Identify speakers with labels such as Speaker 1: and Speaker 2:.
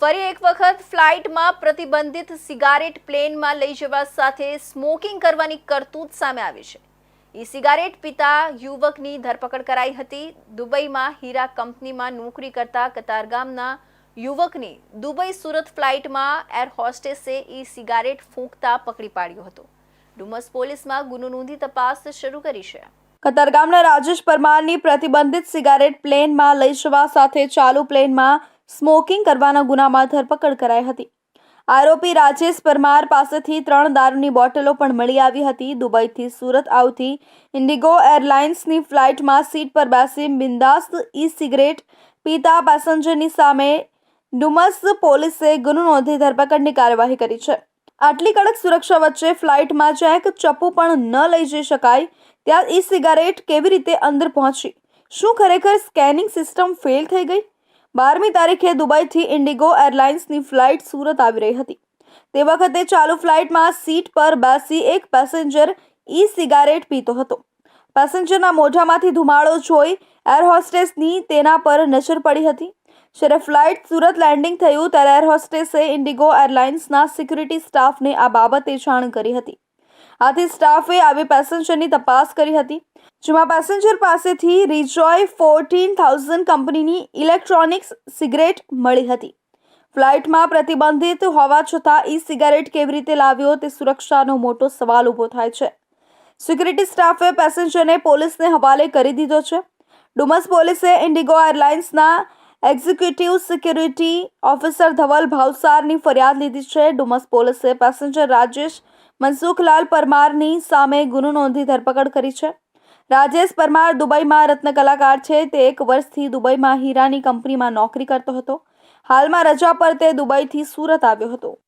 Speaker 1: ફરી એક વખત ફ્લાઇટમાં પ્રતિબંધિત સિગારેટ પ્લેનમાં લઈ જવા સાથે સ્મોકિંગ કરવાની કરતૂત સામે આવી છે. ઈ સિગારેટ પીતા યુવકની ધરપકડ કરાઈ હતી. દુબઈમાં હીરા કંપનીમાં નોકરી કરતા કતારગામના યુવકની દુબઈ સુરત ફ્લાઇટમાં એર હોસ્ટેસે ઈ સિગારેટ ફૂંકતા પકડી પાડ્યો હતો. ડુમસ પોલીસમાં ગુનો નોંધી તપાસ શરૂ કરી છે.
Speaker 2: કતારગામના રાજેશ પરમારની પ્રતિબંધિત સિગારેટ પ્લેનમાં લઈ જવા સાથે ચાલુ પ્લેનમાં સ્મોકિંગ કરવાના ગુનામાં ધરપકડ કરાઈ હતી. આરોપી રાજેશ પરમાર પાસેથી ત્રણ દારૂની બોટલો પણ મળી આવી હતી. દુબઈથી સુરત આવતી ઇન્ડિગો એરલાઇન્સની ફ્લાઇટમાં સીટ પર બેસી બિંદાસ્ત ઈ સિગરેટ પીતા પેસેન્જરની સામે ડુમસ પોલીસે ગુનો નોંધી ધરપકડની કાર્યવાહી કરી છે. આટલી કડક સુરક્ષા વચ્ચે ફ્લાઇટમાં જ્યાં એક ચપ્પુ પણ ન લઈ જઈ શકાય, ત્યાં ઈ સિગારેટ કેવી રીતે અંદર પહોંચી? શું ખરેખર સ્કેનિંગ સિસ્ટમ ફેલ થઈ ગઈ? બારમી તારીખે દુબઈથી ઇન્ડિગો એરલાઇન્સની ફ્લાઇટ સુરત આવી રહી હતી. તે વખતે ચાલુ ફ્લાઇટમાં સીટ પર બેસી એક પેસેન્જર ઈ સિગારેટ પીતો હતો. પેસેન્જરના મોઢામાંથી ધુમાડો જોઈ એર હોસ્ટેસની તેના પર નજર પડી હતી. જ્યારે ફ્લાઇટ સુરત લેન્ડિંગ થયું ત્યારે એર હોસ્ટેસે ઇન્ડિગો એરલાઇન્સના સિક્યુરિટી સ્ટાફને આ બાબતે જાણ કરી હતી. આથી સ્ટાફે આવી પેસેન્જરની તપાસ કરી હતી. જેમાં પેસેન્જર પાસેથી રિજોય ફોર્ટીન થાઉઝન્ડ કંપનીની ઇલેક્ટ્રોનિક્સ સિગરેટ મળી હતી. ફ્લાઇટમાં પ્રતિબંધિત હોવા છતાં ઈ સિગારેટ કેવી રીતે લાવ્યો તે સુરક્ષાનો મોટો સવાલ ઊભો થાય છે. સિક્યુરિટી સ્ટાફે પેસેન્જરને પોલીસને હવાલે કરી દીધો છે. ડુમસ પોલીસે ઇન્ડિગો એરલાઇન્સના એક્ઝિક્યુટિવ સિક્યુરિટી ઓફિસર ધવલ ભાવસારની ફરિયાદ લીધી છે. ડુમસ પોલીસે પેસેન્જર રાજેશ મનસુખલાલ પરમારની સામે ગુનો નોંધી ધરપકડ કરી છે. રાજેશ પરમાર દુબઈમાં રત્ન કલાકાર છે. તે એક વર્ષથી દુબઈમાં હીરાની કંપનીમાં નોકરી કરતો હતો. હાલમાં રજા પર તે દુબઈથી સુરત આવ્યો હતો.